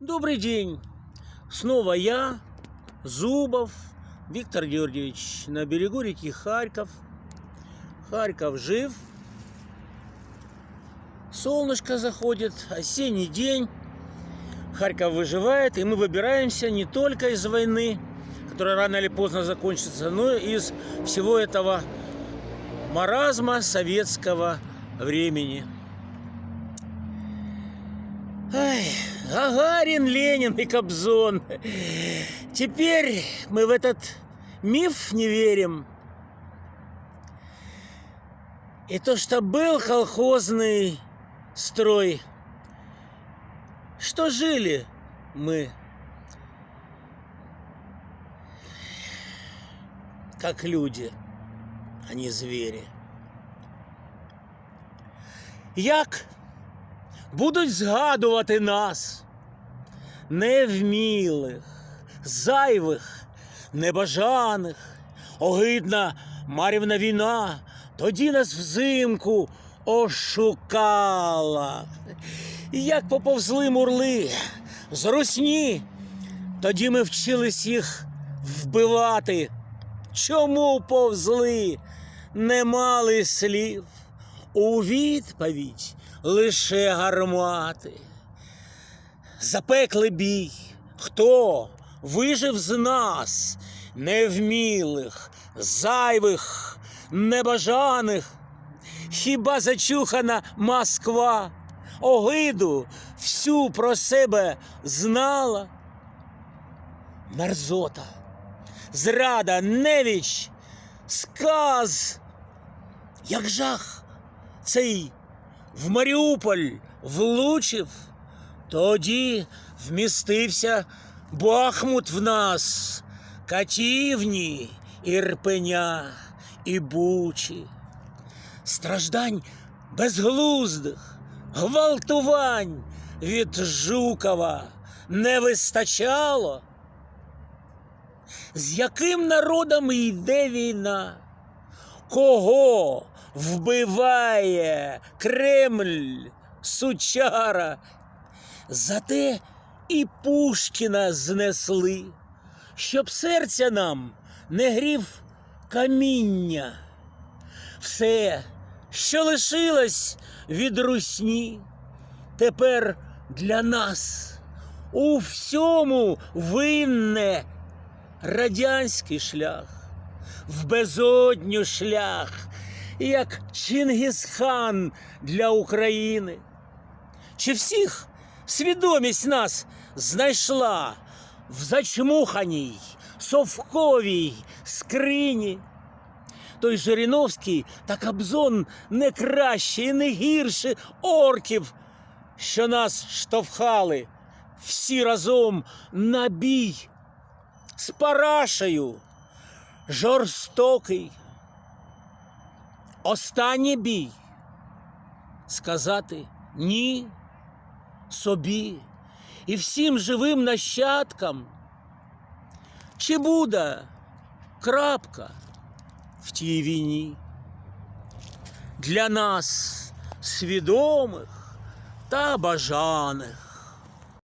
Добрый день. Снова я, Зубов, Виктор Георгиевич, на берегу реки Харьков. Харьков жив. Солнышко заходит, осенний день. Харьков выживает, и мы выбираемся не только из войны, которая рано или поздно закончится, но и из всего этого маразма советского времени. Ай, Гагарин, Ленин и Кобзон. Теперь мы в этот миф не верим. И то, что был колхозный строй, что жили мы как люди, а не звери. Як будуть згадувати нас, невмілих, зайвих, небажаних, огидна марівна війна, тоді нас взимку ошукала. Як поповзли мурли з русні, тоді ми вчились їх вбивати. Чому повзли? Не мали слів. У відповідь лише гармати. Запекли бій. Хто вижив з нас, невмілих, зайвих, небажаних? Хіба зачухана Москва огиду всю про себе знала? Мерзота, зрада, невіч, сказ, як жах цей в Маріуполь влучив, тоді вмістився Бахмут в нас, катівні, Ірпеня і Бучі. Страждань безглуздих, гвалтувань від Жукова не вистачало. З яким народом йде війна? Кого вбиває Кремль, сучара? Зате і Пушкіна знесли, щоб серця нам не грів каміння. Все, що лишилось від русні, тепер для нас у всьому винне радянський шлях, в безодню шлях, як Чингісхан для України. Чи всіх свідомість нас знайшла в зачмуханій совковій скрині? Той Жириновський та Кобзон не краще і не гірше орків, що нас штовхали всі разом на бій з парашею жорстокий. Останній бій сказати ні собі і всім живим нащадкам. Чи буде крапка в тій війні? Для нас свідомих та бажаних.